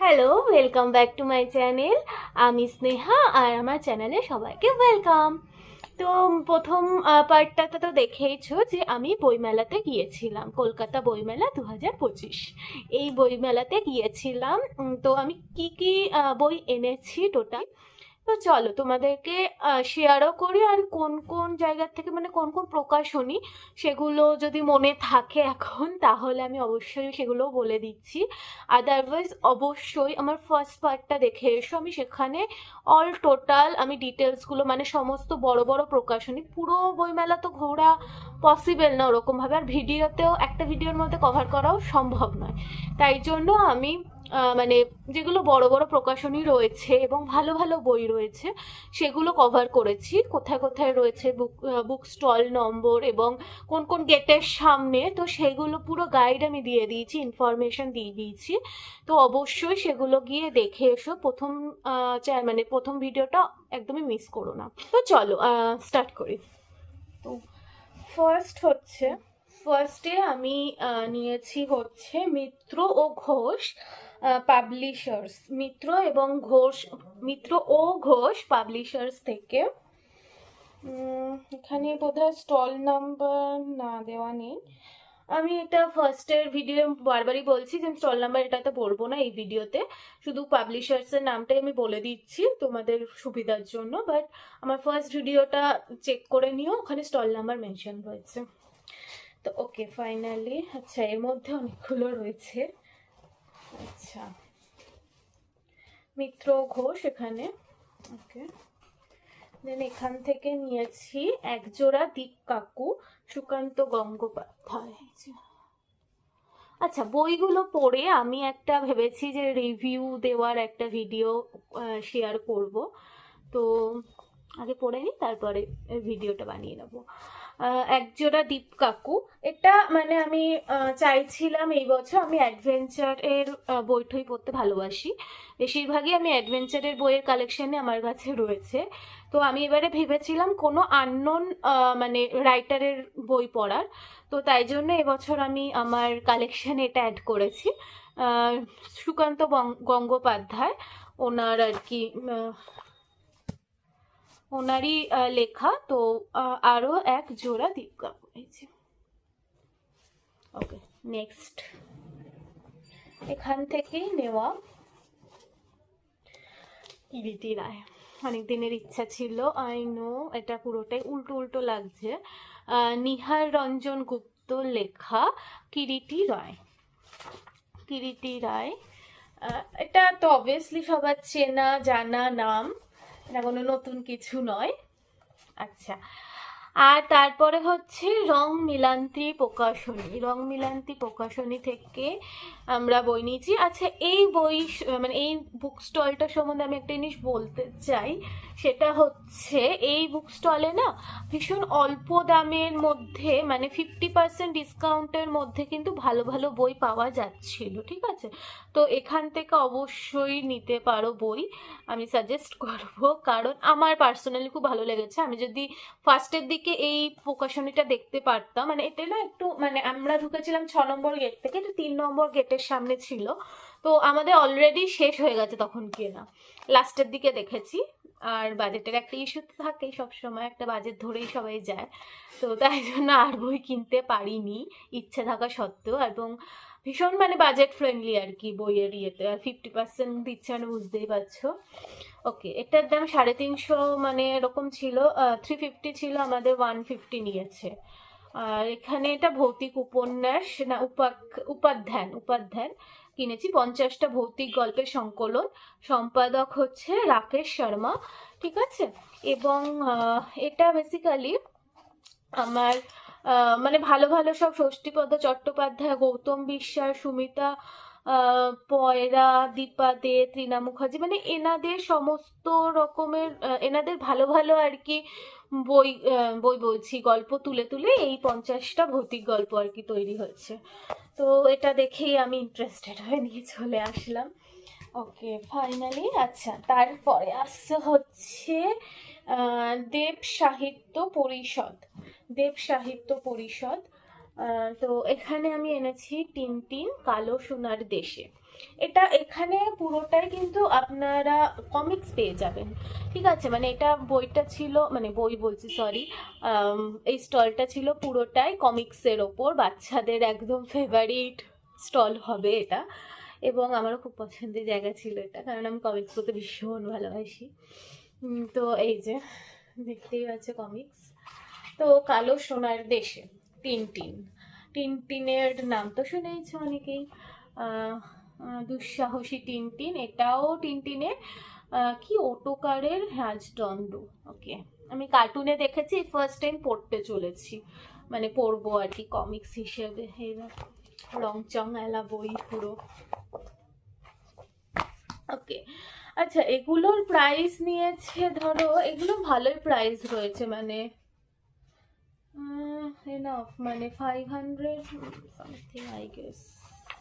Hello welcome back to my channel আমি স্নেহা আর আমার চ্যানেলে সবাইকে ওয়েলকাম তো প্রথম পার্টটাতে তো দেখেইছো যে আমি বইমেলাতে গিয়েছিলাম, কলকাতা বইমেলা দু হাজার পঁচিশ। এই বইমেলাতে গিয়েছিলাম তো আমি কি কি বই এনেছি টোটাল তো চলো তোমাদেরকে শেয়ারও করি আর কোন কোন জায়গার থেকে মানে কোন কোন প্রকাশনী সেগুলো যদি মনে থাকে এখন, তাহলে আমি অবশ্যই সেগুলো বলে দিচ্ছি। আদারওয়াইজ অবশ্যই আমার ফার্স্ট পার্টটা দেখে এসো। আমি সেখানে অল টোটাল আমি ডিটেলসগুলো মানে সমস্ত বড় বড় প্রকাশনী পুরো বইমেলা তো ঘোরা পসিবল না ওরকমভাবে। আর ভিডিওতেও একটা ভিডিওর মধ্যে কভার করাও সম্ভব নয়। তাই জন্য আমি মানে যেগুলো বড় বড় প্রকাশনী রয়েছে এবং ভালো ভালো বই রয়েছে, সেগুলো কভার করেছি। কোথায় কোথায় রয়েছে বুক বুক স্টল নম্বর এবং কোন কোন গেটের সামনে, তো সেগুলো পুরো গাইড আমি দিয়ে দিয়েছি ইনফরমেশন দিয়ে দিয়েছি। তো অবশ্যই সেগুলো গিয়ে দেখে এসো। প্রথম মানে প্রথম ভিডিওটা একদমই মিস করো না। তো চলো স্টার্ট করি। তো ফার্স্ট হচ্ছে ফার্স্টে আমি নিয়েছি হচ্ছে মিত্র ও ঘোষ। পাবলিশার্স মিত্র এবং ঘোষ, মিত্র ও ঘোষ পাবলিশার্স থেকে। এখানে বোধহয় স্টল নাম্বার না দেওয়া নেই। আমি এটা ফার্স্টের ভিডিও বারবারই বলছি যে স্টল নাম্বার এটাতে বলব না এই ভিডিওতে শুধু পাবলিশার্সের নামটাই আমি বলে দিচ্ছি তোমাদের সুবিধার জন্য বাট আমার ফার্স্ট ভিডিওটা চেক করে নিও, ওখানে স্টল নাম্বার মেনশন রয়েছে। তো ওকে ফাইনালি আচ্ছা এর মধ্যে অনেকগুলো রয়েছে। আচ্ছা। মিত্র ঘোষ এখানে। ওকে। দেন এখান থেকে নিয়েছি একজোড়া দীপ কাকু সুকান্ত গঙ্গোপাধ্যায়। আচ্ছা বইগুলো পড়ে আমি একটা ভেবেছি যে রিভিউ দেওয়ার একটা ভিডিও শেয়ার করব। তো আগে পড়ে নিই তারপরে ভিডিওটা বানিয়ে নেব। একজোড়া দীপ কাকু। এটা মানে আমি চাইছিলাম এই বছর আমি অ্যাডভেঞ্চারের বইটই পড়তে ভালোবাসি। বেশিরভাগই আমি অ্যাডভেঞ্চারের বইয়ের কালেকশনে আমার কাছে রয়েছে। তো আমি এবারে ভেবেছিলাম কোনো আননোন মানে রাইটারের বই পড়ার। তো তাই জন্য এবছর আমি আমার কালেকশনে এটা অ্যাড করেছি। সুকান্ত গঙ্গোপাধ্যায়, ওনার আর কি ওনারই লেখা তো আহ, আরও এক জোড়া দীপকা পড়েছি ওকে নেক্সট এখান থেকেই নেওয়া কিরিটি রায়। অনেক দিনের ইচ্ছা ছিল আই নো এটা পুরোটাই উল্টো উল্টো লাগছে। নিহার রঞ্জন গুপ্ত লেখা কিরিটি রায়। কিরিটি রায় এটা তো অবভিয়াসলি সবার চেনা জানা নাম। এটা কোনো নতুন কিছু নয়। আচ্ছা। আর তারপরে হচ্ছে রং মিলান্তি প্রকাশনী। রং মিলান্তি প্রকাশনী থেকে আমরা বই নিয়েছি। আচ্ছা এই বই মানে এই বুক স্টলটা সম্বন্ধে আমি একটা জিনিস বলতে চাই। সেটা হচ্ছে, এই বুক স্টলে না ভীষণ অল্প দামের মধ্যে মানে ফিফটি পার্সেন্ট ডিসকাউন্টের মধ্যে কিন্তু ভালো ভালো বই পাওয়া যাচ্ছিল, ঠিক আছে? তো এখান থেকে অবশ্যই নিতে পারো বই। আমি সাজেস্ট করব। কারণ আমার পার্সোনালি খুব ভালো লেগেছে। আমি যদি ফার্স্টের দিকে এই প্রকাশনীটা দেখতে পারতাম। মানে এটা না একটু মানে আমরা ঢুকেছিলাম ছ নম্বর গেট থেকে, এটা তিন নম্বর গেটের সামনে ছিল। তো আমাদের অলরেডি শেষ হয়ে গেছে তখন কেনা। লাস্টের দিকে দেখেছি। আর বাজেটের একটা ইস্যু তো থাকেই সবসময়, একটা বাজেট ধরেই সবাই যায়। তো তাই জন্য আর বই কিনতে পারিনি, ইচ্ছে থাকা সত্ত্বেও। এবং ভীষণ মানে বাজেট ফ্রেন্ডলি আর কি বইয়ের ইয়েতে। আর ফিফটি পার্সেন্ট দিচ্ছে মানে বুঝতেই পারছ। ওকে এটার দাম সাড়ে তিনশো মানে এরকম ছিল। থ্রি ফিফটি ছিল, আমাদের ওয়ান ফিফটি নিয়েছে। আর এখানে এটা ভৌতিক উপন্যাস, না, উপাক- উপাধ্যান উপাধ্যান। কিনেছি, পঞ্চাশটা ভৌতিক গল্পের সংকলন। সম্পাদক হচ্ছে রাকেশ শর্মা, ঠিক আছে? এবং এটা বেসিক্যালি আমার মানে ভালো ভালো সব ষষ্ঠীপদ, চট্টোপাধ্যায়, গৌতম বিশ্বাস, সুমিতা পয়রা, দীপা দে তৃণা মুখার্জি মানে এনাদের সমস্ত রকমের এনাদের ভালো ভালো আর কি বই বই বলছি, গল্প তুলে তুলে এই পঞ্চাশটা ভৌতিক গল্প আর কি তৈরি হয়েছে। তো এটা দেখেই আমি ইন্টারেস্টেড হয়ে নিয়ে চলে আসলাম। ওকে ফাইনালি আচ্ছা তারপরে আসছে হচ্ছে দেব সাহিত্য পরিষদ। দেব সাহিত্য পরিষদ। তো এখানে আমি এনেছি টিনটিন কালো সোনার দেশে। এটা এখানে পুরোটাই কিন্তু আপনারা কমিক্স পেয়ে যাবেন। ঠিক আছে? মানে এটা বইটা ছিল মানে বই বলছি সরি এই স্টলটা ছিল পুরোটাই কমিক্সের ওপর। বাচ্চাদের একদম ফেভারিট স্টল হবে এটা। এবং আমারও খুব পছন্দের জায়গা ছিল এটা, কারণ আমি কমিক্স পড়তে ভীষণ ভালোবাসি। তো এই যে, দেখতেই পাচ্ছে কমিক্স তো কালো সোনার দেশে টিনটিন। টিনটিনের নাম তো শুনেইছ অনেকেই। দুঃসাহসী টিনটিন এটাও টিনটিনের আহ, কি ওটোকারের রাজদণ্ড। ওকে আমি কার্টুনে দেখেছি ফার্স্ট টাইম পড়তে চলেছি। মানে পড়ব আর কি কমিক্স হিসেবে। রং চং এলা বই পুরো। ওকে আচ্ছা এগুলোর প্রাইস নিয়েছে ধরো এগুলো ভালোই প্রাইস রয়েছে। মানে এনাফ মানে five hundred something I guess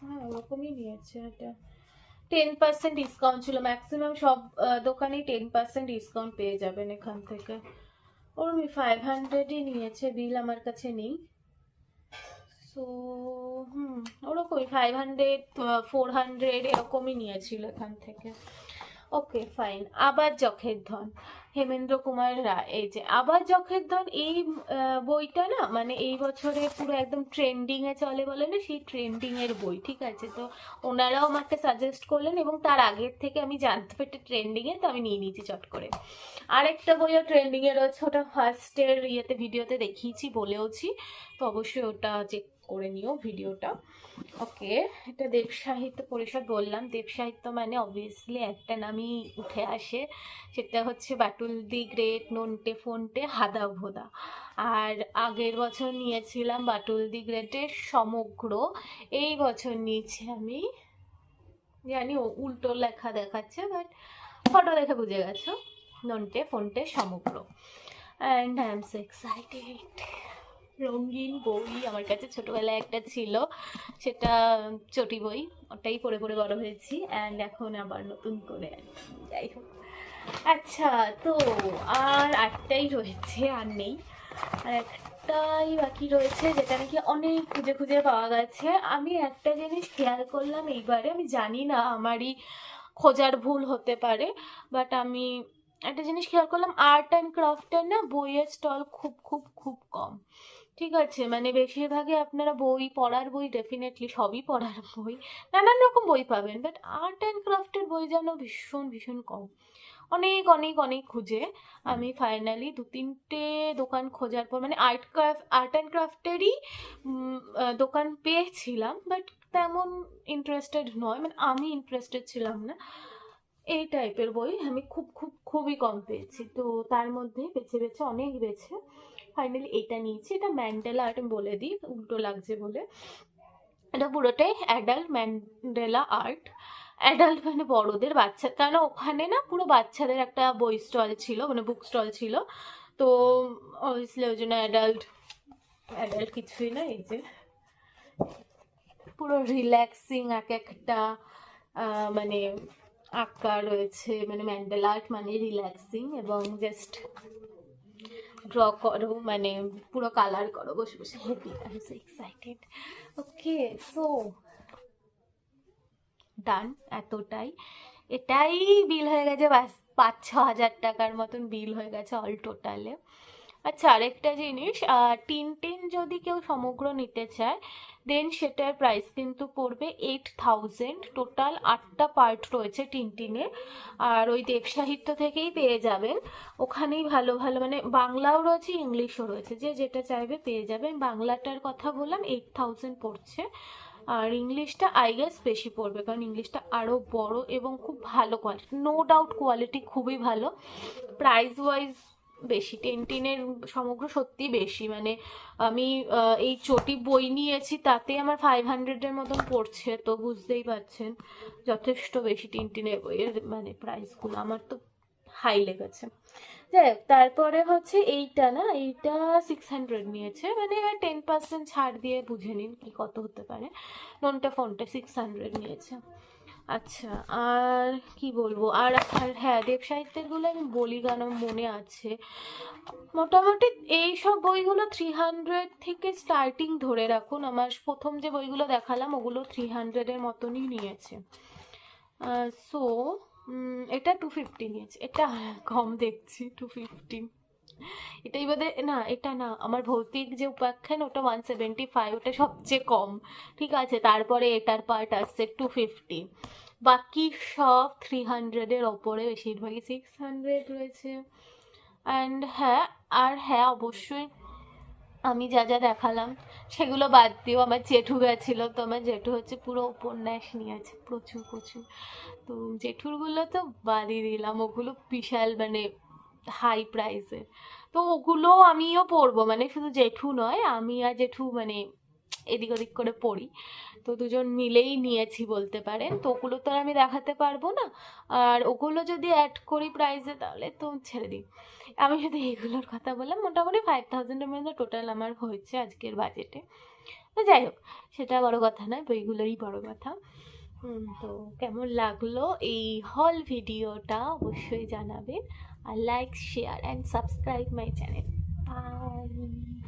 হ্যাঁ ওরকমই নিয়েছে এটা টেন পার্সেন্ট ডিসকাউন্ট ছিল। ম্যাক্সিমাম সব দোকানেই টেন পার্সেন্ট ডিসকাউন্ট পেয়ে যাবেন এখান থেকে। ওরমই ফাইভ হান্ড্রেডই নিয়েছে বিল আমার কাছে নেই। সো হুম, ওরকমই ফাইভ হান্ড্রেড ফোর হান্ড্রেড এরকমই নিয়েছিল এখান থেকে। ওকে ফাইন আবার যখের ধন। হেমেন্দ্র কুমার রায়। এই যে, আবার যখের ধন এই বইটা না মানে এই বছরে পুরো একদম ট্রেন্ডিং এ চলে বলে না, সেই ট্রেন্ডিং এর বই, ঠিক আছে? তো ওনারাও আমাকে সাজেস্ট করলেন এবং তার আগের থেকে আমি জানতে পেরেছি ট্রেন্ডিং এ, তো আমি নিয়ে নিয়েছি চট করে। আরেকটা বইও ট্রেন্ডিং এ রয়েছে, ওটা ফার্স্টের ইয়েতে ভিডিওতে দেখিয়েছি, বলেওছি। তো অবশ্যই ওটা চেক করে নিও ভিডিওটা। ওকে, এটা দেব সাহিত্য পরিষদ বললাম। দেব সাহিত্য মানে অবভিয়াসলি একটা নামই উঠে আসে। সেটা হচ্ছে বাটুল দি গ্রেট, নন্টে ফোনটে, হাদা ভোদা। আর আগের বছর নিয়েছিলাম বাটুল দি গ্রেটের সমগ্র। এই বছর নিয়েছি আমি, জানি উল্টো লেখা দেখাচ্ছে বাট ফটো দেখে বুঝে গেছো। নন্টে ফোনটে সমগ্র। And I am so excited রঙিন বই আমার কাছে ছোটবেলায় একটা ছিল। সেটা চটি বই, ওটাই পড়ে পড়ে বড় হয়েছি অ্যান্ড এখন আবার নতুন করে যাই হোক। আচ্ছা তো আর আটটাই রয়েছে আর নেই। আর একটাই বাকি রয়েছে যেটা নাকি অনেক খুঁজে খুঁজে পাওয়া গেছে। আমি একটা জিনিস খেয়াল করলাম এইবারে, আমি জানি না আমারই খোঁজার ভুল হতে পারে বাট আমি একটা জিনিস খেয়াল করলাম আর্ট অ্যান্ড ক্রাফটের না বইয়ের স্টল খুব খুব খুব কম। ঠিক আছে মানে বেশিরভাগই আপনারা বই পড়ার বই ডেফিনেটলি সবই পড়ার বই। নানান রকম বই পাবেন বাট আর্ট অ্যান্ড ক্রাফটের বই যেন ভীষণ ভীষণ কম। অনেক অনেক অনেক খুঁজে আমি ফাইনালি দু তিনটে দোকান খোঁজার পর মানে আর্ট ক্রাফট আর্ট অ্যান্ড ক্রাফটেরই দোকান পেয়েছিলাম বাট তেমন ইন্টারেস্টেড নয় মানে আমি ইন্টারেস্টেড ছিলাম না। এই টাইপের বই আমি খুব খুব, খুবই কম পেয়েছি। তো তার মধ্যে বেছে বেছে অনেক বেছে ফাইনালি এটা নিয়েছি। এটা ম্যান্ডেলা আর্ট বলে দিই, উল্টো লাগছে বলে। এটা পুরোটাই অ্যাডাল্ট ম্যান্ডেলা আর্ট অ্যাডাল্ট মানে বড়দের বাচ্চা। কারণ ওখানে না পুরো বাচ্চাদের একটা বই স্টল ছিল মানে বুক স্টল ছিল। তো অবভিয়াসলি ওই জন্য অ্যাডাল্ট অ্যাডাল্ট কিছুই না, এই যে পুরো রিল্যাক্সিং এক একটা মানে আঁকা রয়েছে মানে ম্যান্ডেল আর্ট মানে রিল্যাক্সিং এবং জাস্ট ড্র করো মানে পুরো কালার করো, বসে বসে heavy I am so excited okay so done এতটাই। এটাই বিল হয়ে গেছে পাঁচ ছ হাজার টাকার মতন বিল হয়ে গেছে অল টোটালে আচ্ছা আরেকটা জিনিস টিন টিন যদি কেউ সমগ্র নিতে চায় দেন সেটার প্রাইস কিন্তু পড়বে এইট থাউজেন্ড টোটাল আটটা পার্ট রয়েছে টিনটিনে আর ওই দেব সাহিত্য থেকেই পেয়ে যাবেন। ওখানেই ভালো ভালো মানে বাংলাও রয়েছে, ইংলিশও রয়েছে, যে যেটা চাইবে পেয়ে যাবেন। বাংলাটার কথা বললাম এইট থাউজেন্ড পড়ছে, আর ইংলিশটা আই গেস বেশি পড়বে, কারণ ইংলিশটা আরও বড় এবং খুব ভালো কোয়ালিটি নো ডাউট কোয়ালিটি খুবই ভালো। প্রাইস ওয়াইজ বেশি, টেনটিনের সমগ্র সত্যি বেশি। মানে আমি এই চটি বই নিয়েছি তাতে আমার ফাইভ হান্ড্রেডের মতন পড়ছে, তো বুঝতেই পারছেন। যথেষ্ট বেশি টিনটিনের বইয়ের মানে প্রাইসগুলো আমার তো হাই লেগেছে। যাই হোক, তারপরে হচ্ছে এইটা না, এইটা সিক্স হান্ড্রেড নিয়েছে। মানে টেন পার্সেন্ট ছাড় দিয়ে বুঝে নিন কি কত হতে পারে। ননটা ফোনটা সিক্স হান্ড্রেড নিয়েছে। আচ্ছা আর কি বলব? আর আর হ্যাঁ দেব সাহিত্যেরগুলো আমি বলি গান মনে আছে? মোটামুটি এই সব বইগুলো থ্রি হান্ড্রেড থেকে স্টার্টিং ধরে রাখুন। আমার প্রথম যে বইগুলো দেখালাম, ওগুলো থ্রি হান্ড্রেডের মতনই নিয়েছে। সো এটা টু ফিফটি নিয়েছে। এটা কম দেখছি টু ফিফটি এটাই বোধ না, এটা না, আমার ভৌতিক যে উপাখ্যান, ওটা ওয়ান সেভেন্টি ফাইভ ওটা সবচেয়ে কম, ঠিক আছে? তারপরে এটার পার্ট আসছে টু ফিফটি বাকি সব থ্রি হান্ড্রেডের ওপরে বেশিরভাগই সিক্স হান্ড্রেড রয়েছে। অ্যান্ড হ্যাঁ আর হ্যাঁ অবশ্যই আমি যা যা দেখালাম, সেগুলো বাদ দিয়েও আমার জেঠু গেছিল তো, আমার জেঠু হচ্ছে পুরো উপন্যাস নিয়েছে প্রচুর প্রচুর। তো জেঠুরগুলো তো বাদই দিলাম, ওগুলো বিশাল মানে হাই প্রাইসের তো ওগুলো আমিও পড়ব মানে শুধু জেঠু নয়, আমি আর জেঠু মানে এদিক ওদিক করে পড়ি তো দুজন মিলেই নিয়েছি বলতে পারেন। তো ওগুলো তো আর আমি দেখাতে পারব না। আর ওগুলো যদি অ্যাড করি প্রাইসে তাহলে তো ছেড়ে দিই। আমি শুধু এগুলোর কথা বললাম, মোটামুটি ফাইভ থাউজেন্ডের মধ্যে টোটাল আমার হয়েছে আজকের বাজেটে তো যাই হোক, সেটা বড় কথা নয় বইগুলোরই বড় কথা। তো কেমন লাগল এই হল ভিডিওটা অবশ্যই জানাবেন। আর like share and subscribe my channel bye